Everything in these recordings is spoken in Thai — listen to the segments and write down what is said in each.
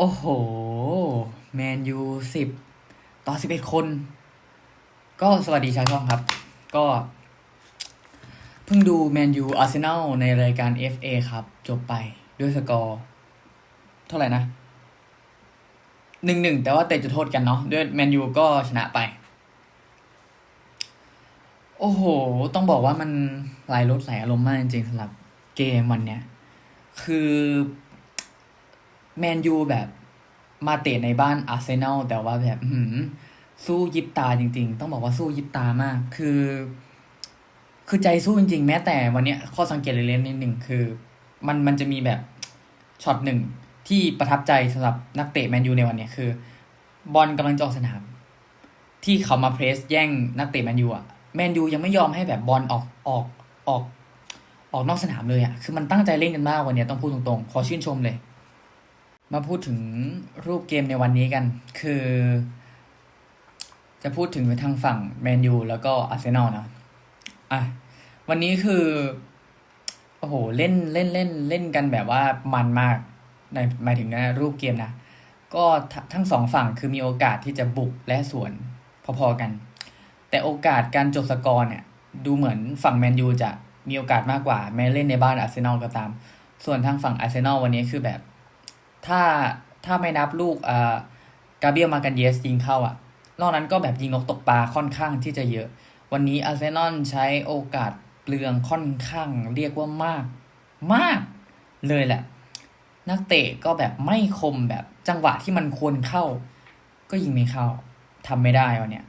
โอ้โห แมนยูสิบต่อสิบเอ็ดคน ก็สวัสดีชาวช่องครับ ก็ เพิ่งดูแมนยูอาร์เซนอลในรายการ FA ครับ จบไปด้วยสกอร์ เท่าไหร่นะหนึ่งหนึ่งแต่ว่าเตะจุดโทษกันเนาะด้วยแมนยูก็ชนะไป โอ้โห ต้องบอกว่ามันหลายรถหลายอารมณ์มากจริงๆสำหรับเกมวันเนี้ย คือ แมนยูแบบมาเตะในบ้านอาร์เซนอลแต่ว่าแบบหือสู้ยิบตาจริง ๆ ต้องบอกว่าสู้ยิบตามาก คือ คือใจสู้จริง ๆ แม้แต่วันเนี้ยข้อสังเกตเล็กๆนิดหนึ่งคือ มันมันจะมีแบบช็อตหนึ่งที่ประทับใจสำหรับนักเตะแมนยูในวันเนี้ยคือ บอลกำลังจะออกสนาม ที่เขามาเพรสแย่งนักเตะแมนยูอะแมนยูยังไม่ยอมให้แบบบอลออกออกออกออกนอกสนามเลยอะคือมันตั้งใจเล่นกันมากวันเนี้ยต้องพูดตรงๆ ขอชื่นชมเลย มาพูดถึงรูปเกมในวันนี้กัน คือ จะพูดถึงทางฝั่งแมนยูแล้วก็อาร์เซนอลนะอะวันนี้คือ โอ้โห เล่นเล่นเล่นเล่นกันแบบว่ามันมากในหมายถึงนะรูปเกมนะ ก็ทั้งสองฝั่งคือมีโอกาสที่จะบุกและสวนพอๆกัน แต่โอกาสการจบสกอร์เนี่ย ดูเหมือนฝั่งแมนยูจะมีโอกาสมากกว่า แม้เล่นในบ้านอาร์เซนอลก็ตาม ส่วนทางฝั่งอาร์เซนอลวันนี้คือแบบ ถ้าถ้าไม่นับลูกอ่ากาเบียลมากันเยสยิงเข้าอะนอกนั้นก็แบบยิงนกตกปลาค่อนข้างที่จะเยอะ วันนี้อาร์เซนอลใช้โอกาสเปลืองค่อนข้างเรียกว่ามาก มากเลยแหละ นักเตะก็แบบไม่คมแบบจังหวะที่มันควรเข้า ก็ยิงไม่เข้าทำไม่ได้วันเนี้ย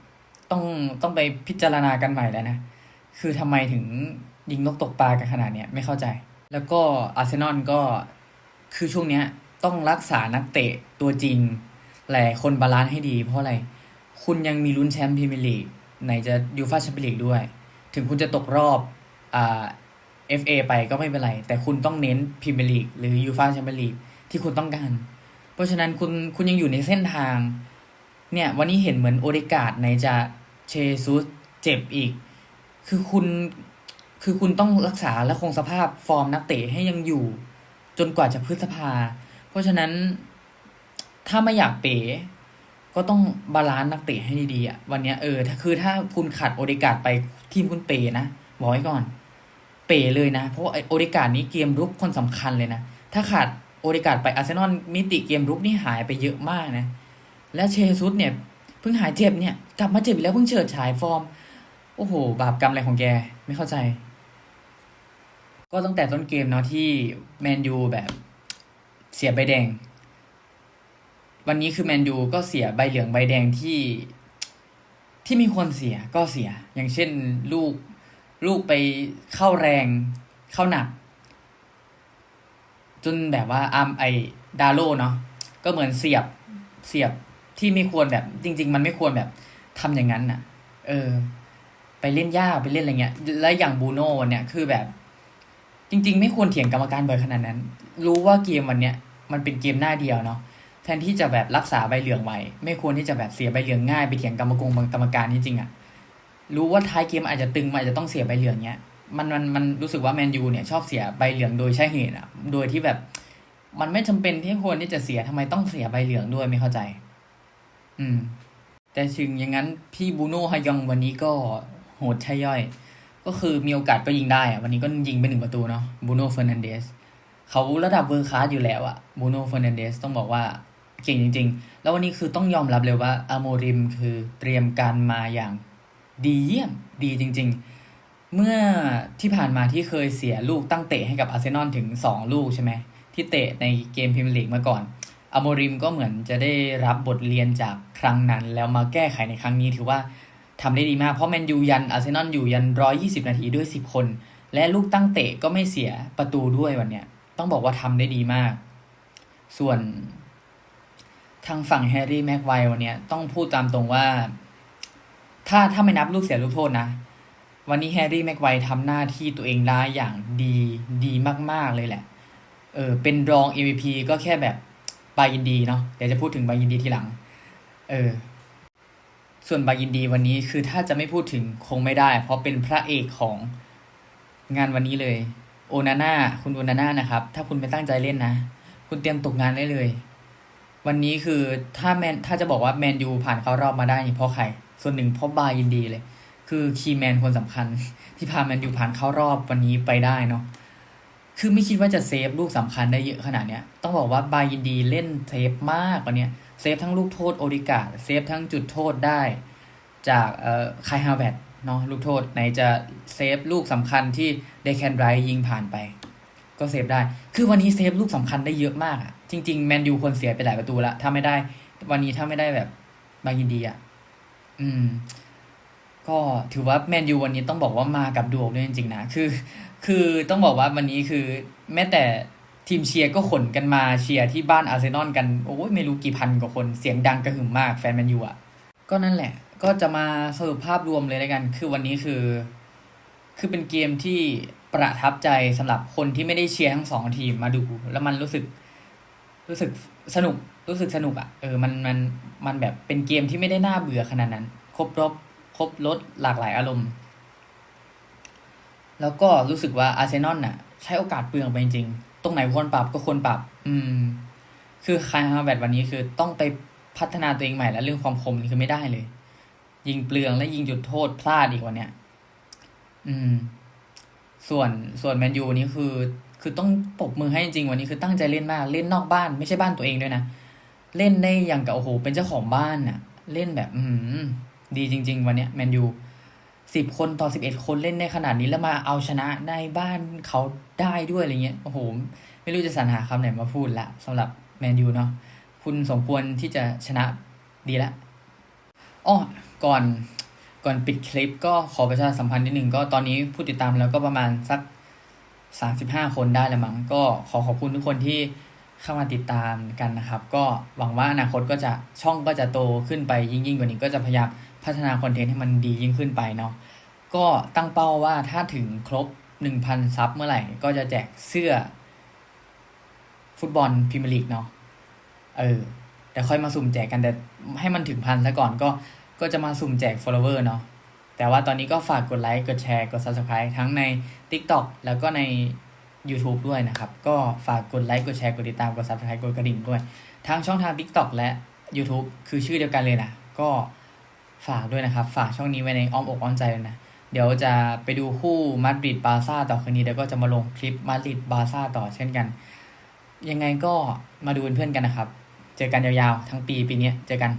ต้องต้องไปพิจารณากันใหม่แล้วนะ คือทำไมถึงยิงนกตกปลากันขนาดเนี้ยไม่เข้าใจ แล้วก็อาร์เซนอลก็คือช่วงเนี้ย ต้องรักษานักเตะตัวจริง หลายคนบาลานซ์ให้ดี เพราะอะไร คุณยังมีลุ้นแชมป์พรีเมียร์ลีกไหนจะยูฟ่าแชมเปี้ยนลีกด้วย ถึงคุณจะตกรอบอ่า FA ไปก็ไม่เป็นไร แต่คุณต้องเน้นพรีเมียร์ลีกหรือยูฟ่าแชมเปี้ยนลีกที่คุณต้องการ เพราะฉะนั้นคุณคุณยังอยู่ในเส้นทาง เนี่ยวันนี้เห็นเหมือนโอเดกาดไหนจะเชซุสเจ็บอีก คือคุณคือคุณต้องรักษาและคงสภาพฟอร์มนักเตะให้ยังอยู่ จนกว่าจะพฤษภา เพราะฉะนั้นถ้าไม่อยากเป๋ก็ต้องบาลานซ์นักเตะให้ดีๆอะวันนี้เออถ้าคือถ้าคุณขาดโอเดกาดไปทีมคุณเป๋นะบอกไว้ก่อน เป๋เลยนะ เพราะว่าอ้โอเดกาดนี้เกมรุกคนสำคัญเลยนะ ถ้าขาดโอเดกาดไปอาร์เซนอลมิติเกมรุกนี่หายไปเยอะมากนะ และเชซุสเนี่ยเพิ่งหายเจ็บเนี่ย กลับมาเจ็บแล้วเพิ่งเฉิดฉายฟอร์ม โอ้โห บาปกรรมอะไรของแก ไม่เข้าใจ ก็ตั้งแต่ต้นเกมเนาะที่แมนยูแบบ เสียใบแดง วันนี้คือแมนยูก็เสียใบเหลืองใบแดงที่ที่มีคนเสียก็เสีย อย่างเช่นลูกลูกไปเข้าแรงเข้าหนัก จนแบบว่าอาร์มไอดาโลเนาะก็เหมือนเสียบเสียบที่ไม่ควรแบบ จริง ๆ มันไม่ควรแบบทำอย่างนั้นน่ะ เออ ไปเล่นยาไปเล่นอะไรเงี้ย แล้วอย่างบูโน่เนี้ยคือแบบ จริง ๆ ไม่ควรเถียงกรรมการบ่อยขนาดนั้น รู้ว่าเกมวันเนี้ยมันเป็นเกมหน้าเดียวเนาะแทนที่จะแบบรักษาใบเหลืองไว้ ไม่ควรที่จะแบบเสียใบเหลืองง่ายไปเถียงกรรมกรกรรมการจริงๆอะรู้ว่าท้ายเกมอาจจะตึงมันอาจจะต้องเสียใบเหลืองเนี้ยมันมันมันรู้สึกว่าแมนยูเนี่ยชอบเสียใบเหลืองโดยใช่เหตุอะโดยที่แบบ มันไม่จำเป็นที่ควรที่จะเสียทำไมต้องเสียใบเหลืองด้วยไม่เข้าใจ อืม แต่ถึงอย่างนั้นพี่บูโน่ฮยองวันนี้ก็โหดใช่ย่อย ก็คือมีโอกาสก็ยิงได้อะวันนี้ก็ยิงไปหนึ่งประตูเนาะบูโน่เฟอร์นันเดสเขาระดับเวอร์คาสอยู่แล้วอะบูโน่เฟอร์นันเดสต้องบอกว่าเก่งจริง ๆ แล้ววันนี้คือต้องยอมรับเลยว่าอาโมริมคือเตรียมการมาอย่างดีเยี่ยมดีจริง ๆ เมื่อที่ผ่านมาที่เคยเสียลูกตั้งเตะให้กับอาร์เซนอลถึง 2 ลูกใช่ไหมที่เตะในเกมพรีเมียร์ลีกมาก่อนอาโมริมก็เหมือนจะได้รับบทเรียนจากครั้งนั้น แล้วมาแก้ไขในครั้งนี้ถือว่า ทำได้ดีมาก เพราะแมนยูยันอาร์เซนอลอยู่ยัน120นาทีด้วย10คน และลูกตั้งเตะก็ไม่เสียประตูด้วยวันเนี้ย ต้องบอกว่าทำได้ดีมาก ส่วน ทางฝั่งแฮร์รี่แม็กไวร์วันเนี้ยต้องพูดตามตรงว่า ถ้าถ้าไม่นับลูกเสียลูกโทษนะ วันนี้แฮร์รี่แม็กไวทำหน้าที่ตัวเองได้อย่างดีดีมาก ๆเลยแหละ เออเป็นรอง MVP ก็แค่แบบบายินดีเนาะเดี๋ยวจะพูดถึงบายินดีทีหลัง เออ ส่วนบายินดีวันนี้คือถ้าจะไม่พูดถึงคงไม่ได้ เพราะเป็นพระเอกของงานวันนี้เลย โอนาน่าคุณโอนาน่านะครับ ถ้าคุณไม่ตั้งใจเล่นนะ คุณเตรียมตกงานได้เลย วันนี้คือถ้าแมนถ้าจะบอกว่าแมนยูผ่านเข้ารอบมาได้นี่เพราะใคร ส่วนหนึ่งเพราะบายินดีเลย คือคีแมนคนสำคัญ ที่พาแมนยูผ่านเข้ารอบวันนี้ไปได้เนาะคือไม่คิดว่าจะเซฟลูกสำคัญได้เยอะขนาดเนี้ย ต้องบอกว่าบายินดีเล่นเซฟมากกว่านี้ย เซฟทั้งลูกโทษโอริกาเซฟทั้งจุดโทษได้จากคายฮาเวตเนาะลูกโทษไหนจะเซฟลูกสำคัญที่เดแคนไรยิงผ่านไป ก็เซฟได้ คือวันนี้เซฟลูกสำคัญได้เยอะมากอะจริง ๆ แมนยูควรเสียไปหลายประตูละถ้าไม่ได้ วันนี้ถ้าไม่ได้แบบบางยินดีอะอืม ก็ถือว่าแมนยูวันนี้ต้องบอกว่ามากับดวงด้วยจริงๆนะ คือ คือต้องบอกว่าวันนี้คือแม้แต่ ทีมเชียร์ก็ขนกันมาเชียร์ที่บ้านอาร์เซนอลกัน โอ้ยไม่รู้กี่พันกว่าคนเสียงดังกระหึ่มมากแฟนแมนยูอะ ก็นั่นแหละ ก็จะมาสรุปภาพรวมเลยแล้วกัน คือวันนี้คือ คือเป็นเกมที่ประทับใจสำหรับคนที่ไม่ได้เชียร์ทั้งสองทีมมาดู แล้วมันรู้สึก รู้สึกสนุกรู้สึกสนุกอะ่ะเออมันมันมันแบบเป็นเกมที่ไม่ได้น่าเบื่อขนาดนั้น ครบรบครบรสหลากหลายอารมณ์ แล้วก็รู้สึกว่าอาร์เซนอลน่ะ ใช้โอกาสเปลืองไปจริง ตรงไหนควรปรับก็ควรปรับ อืม คือคายฮาเวตวันนี้คือต้องไปพัฒนาตัวเองใหม่แล้วเรื่องความคมนี่คือไม่ได้เลย ยิงเปลืองและยิงจุดโทษพลาดอีกวันเนี้ย อืม ส่วนส่วนแมนยูนี่คือ คือต้องปบมือให้จริงวันนี้คือตั้งใจเล่นมาก เล่นนอกบ้านไม่ใช่บ้านตัวเองด้วยนะ เล่นได้อย่างกับโอ้โหเป็นเจ้าของบ้านน่ะ เล่นแบบ อืม ดีจริง ๆ วันเนี้ยแมนยู สิบคนต่อสิบเอ็ดคนเล่นได้ขนาดนี้แล้วมาเอาชนะในบ้านเขาได้ด้วยอะไรเงี้ยโอ้โห ไม่รู้จะสรรหาคำไหนมาพูดละสำหรับแมนยูเนาะคุณสมควรที่จะชนะดีละอ้อก่อนก่อนปิดคลิปก็ขอประชาสัมพันธ์นิดหนึ่งก็ตอนนี้ผู้ติดตามแล้วก็ประมาณสักสามสิบห้าคนได้แล้วมั้งก็ขอขอบคุณทุกคนที่เข้ามาติดตามกันนะครับ ก็หวังว่าอนาคตก็จะช่องก็จะโตขึ้นไปยิ่งยิ่งกว่านี้ก็จะพยายาม พัฒนาคอนเทนต์ให้มันดียิ่งขึ้นไปเนาะก็ตั้งเป้าว่าถ้าถึงครบหนึ่งพันซับเมื่อไหร่ ก็จะแจกเสื้อ ฟุตบอลพรีเมียร์ลีกเนาะเออเดี๋ยวค่อยมาสุ่มแจกกันแต่ให้มันถึงพันซะก่อนก็ก็จะมาสุ่มแจก follower เนาะแต่ว่าตอนนี้ก็ฝากกดไลค์ กดแชร์ กด subscribe ทั้งใน TikTok แล้วก็ใน YouTube ด้วยนะครับ ก็ฝากกดไลค์ กดแชร์ กดติดตาม กด subscribe กดกระดิ่งด้วย ทั้งช่องทาง TikTok และ YouTube คือชื่อเดียวกันเลยนะ ก็ ฝากด้วยนะครับ ฝากช่องนี้ไว้ในอ้อมอกอ้อมใจเลยนะ เดี๋ยวจะไปดูคู่มาดริดบาร์ซ่าต่อคืนนี้เดี๋ยวก็จะมาลงคลิปมาดริดบาร์ซ่าต่อเช่นกัน ยังไงก็มาดูเป็นเพื่อนกันนะครับ เจอกันยาวๆ ทั้งปีปีนี้เจอกัน